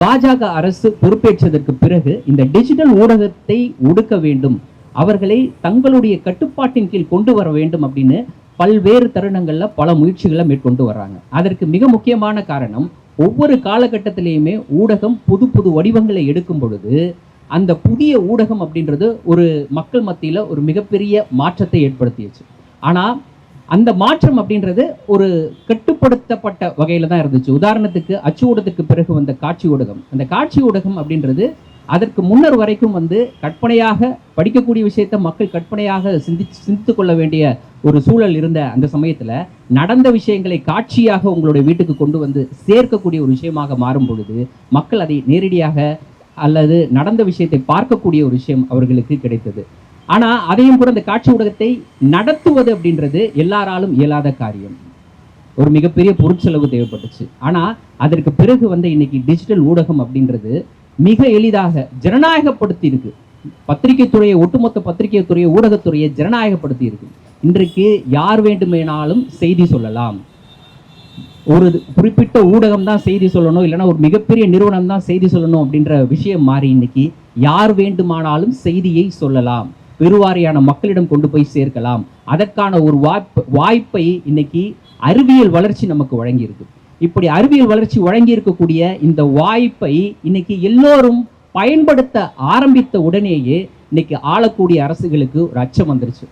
பாஜக அரசு பொறுப்பேற்றதற்கு பிறகு இந்த டிஜிட்டல் ஊடகத்தை ஒடுக்க வேண்டும். அவர்களை தங்களுடைய கட்டுப்பாட்டின் கீழ் கொண்டு வர வேண்டும் அப்படின்னு பல்வேறு தருணங்களில் பல முயற்சிகளை மேற்கொண்டு வர்றாங்க. அதற்கு மிக முக்கியமான காரணம் ஒவ்வொரு காலகட்டத்திலையுமே ஊடகம் புது புது வடிவங்களை எடுக்கும் பொழுது அந்த புதிய ஊடகம் அப்படின்றது ஒரு மக்கள் மத்தியில் ஒரு மிகப்பெரிய மாற்றத்தை ஏற்படுத்தியச்சு ஆனால் அந்த மாற்றம் அப்படின்றது ஒரு கட்டுப்படுத்தப்பட்ட வகையில் தான் இருந்துச்சு. உதாரணத்துக்கு அச்சு ஊடகத்துக்கு பிறகு வந்த காட்சி ஊடகம். அந்த காட்சி ஊடகம் அப்படின்றது அதற்கு முன்னர் வரைக்கும் வந்து கற்பனையாக படிக்கக்கூடிய விஷயத்தை மக்கள் கற்பனையாக சிந்தி சிந்தித்து கொள்ள வேண்டிய ஒரு சூழல் இருந்த அந்த சமயத்தில் நடந்த விஷயங்களை காட்சியாக உங்களுடைய வீட்டுக்கு கொண்டு வந்து சேர்க்கக்கூடிய ஒரு விஷயமாக மாறும் பொழுது மக்கள் அதை நேரடியாக அல்லது நடந்த விஷயத்தை பார்க்கக்கூடிய ஒரு விஷயம் அவர்களுக்கு கிடைத்தது. ஆனால் அதையும் கூட அந்த காட்சி ஊடகத்தை நடத்துவது அப்படின்றது எல்லாராலும் இயலாத காரியம். ஒரு மிகப்பெரிய பொருட்செலவு தேவைப்பட்டுச்சு. ஆனால் அதற்கு பிறகு வந்த இன்னைக்கு டிஜிட்டல் ஊடகம் அப்படின்றது மிக எளிதாக ஜனநாயகப்படுத்தி இருக்கு பத்திரிகை துறையை ஒட்டுமொத்த பத்திரிகை துறையை ஊடகத்துறையை ஜனநாயகப்படுத்தி இருக்கு இன்றைக்கு யார் வேண்டுமானாலும் செய்தி சொல்லலாம். ஒரு குறிப்பிட்ட ஊடகம் தான் செய்தி சொல்லணும் இல்லைன்னா ஒரு மிகப்பெரிய நிறுவனம் தான் செய்தி சொல்லணும் அப்படின்ற விஷயம் மாறி இன்னைக்கு யார் வேண்டுமானாலும் செய்தியை சொல்லலாம். பெருவாரியான மக்களிடம் கொண்டு போய் சேர்க்கலாம். அதற்கான ஒரு வாய்ப்பு வாய்ப்பை இன்னைக்கு அறிவியல் வளர்ச்சி நமக்கு வழங்கியிருக்கு. இப்படி அறிவியல் வளர்ச்சி வழங்கி இருக்கக்கூடிய இந்த வாய்ப்பை இன்னைக்கு எல்லோரும் பயன்படுத்த ஆரம்பித்த உடனேயே இன்னைக்கு ஆளக்கூடிய அரசுகளுக்கு ஒரு அச்சம் வந்துருச்சு.